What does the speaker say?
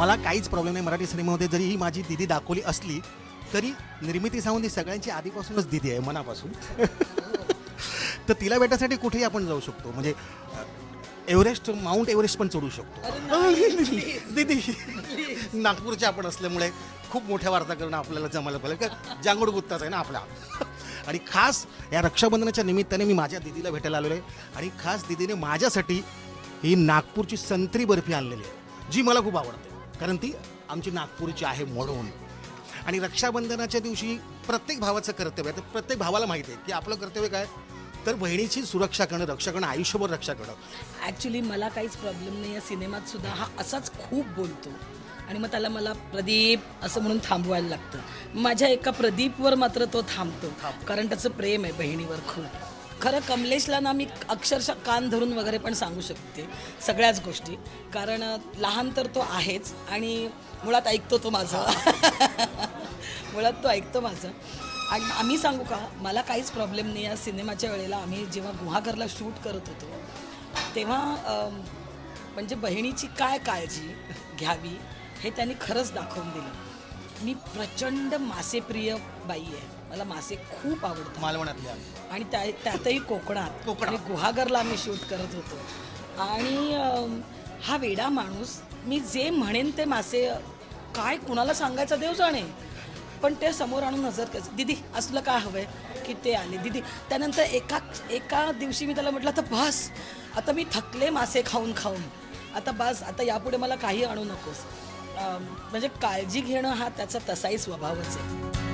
मला काहीच प्रॉब्लेम नाही. मराठी सिनेमामध्ये जरी ही माझी दिदी दाखवली असली तरी निर्मिती सावंत ही सगळ्यांची आधीपासूनच दिदी आहे मनापासून. तर तिला भेटायसाठी कुठेही आपण जाऊ शकतो. म्हणजे एव्हरेस्ट माउंट एव्हरेस्ट पण चढू शकतो. दिदी नागपूरचे आपण असल्यामुळे खूप मोठ्या वार्ता करणं आपल्याला जमायला पाहिजे का जांगोड गुत्ताच आहे ना आपला. आणि खास या रक्षाबंधनाच्या निमित्ताने मी माझ्या दिदीला भेटायला आलेलो आहे. आणि खास दिदीने माझ्यासाठी ही नागपूरची संत्री बर्फी आणलेली आहे जी मला खूप आवडते. कारण ती आमची नागपूरची आहे म्हणून. आणि रक्षाबंधनाच्या दिवशी प्रत्येक भावाचं कर्तव्य आहे. तर प्रत्येक भावाला माहिती आहे की आपलं कर्तव्य काय? तर बहिणीची सुरक्षा करणं रक्षा करणं आयुष्यभर रक्षा करणं. ॲक्च्युली मला काहीच प्रॉब्लेम नाही या सिनेमात सुद्धा हा असाच खूप बोलतो. आणि मग त्याला मला प्रदीप असं म्हणून थांबवायला लागतं. माझ्या एका प्रदीपवर मात्र तो थांबतो. कारण त्याचं प्रेम आहे बहिणीवर खूप. खरं कमलेशला ना मी अक्षरशः कान धरून वगैरे पण सांगू शकते सगळ्याच गोष्टी. कारण लहान तर तो आहेच आणि मुळात ऐकतो तो माझं. मुळात तो ऐकतो माझं. आणि आम्ही सांगू का मला काहीच प्रॉब्लेम नाही. या सिनेमाच्या वेळेला आम्ही जेव्हा गुहागरला शूट करत होतो तेव्हा म्हणजे बहिणीची काय काळजी घ्यावी हे त्यांनी खरंच दाखवून दिलं. मी प्रचंड मासेप्रिय बाई आहे. मला मासे खूप आवडतात. मालवणातल्या. आणि त्या त्यातही कोकणात. कोकणात. आणि गुहागरला आम्ही शूट करत होतो. आणि अम, हा वेडा माणूस मी जे म्हणेन ते मासे काय कुणाला सांगायचं देव जाणे. पण ते समोर आणून नजर करायचं दिदी असलं काय हवंय? की ते आले. दिदी त्यानंतर एका एका दिवशी मी त्याला म्हटलं आता बस. आता मी थकले मासे खाऊन खाऊन. आता बस. आता यापुढे मला काही आणू नकोस. म्हणजे काळजी घेणं हा त्याचा तसाही स्वभावच आहे.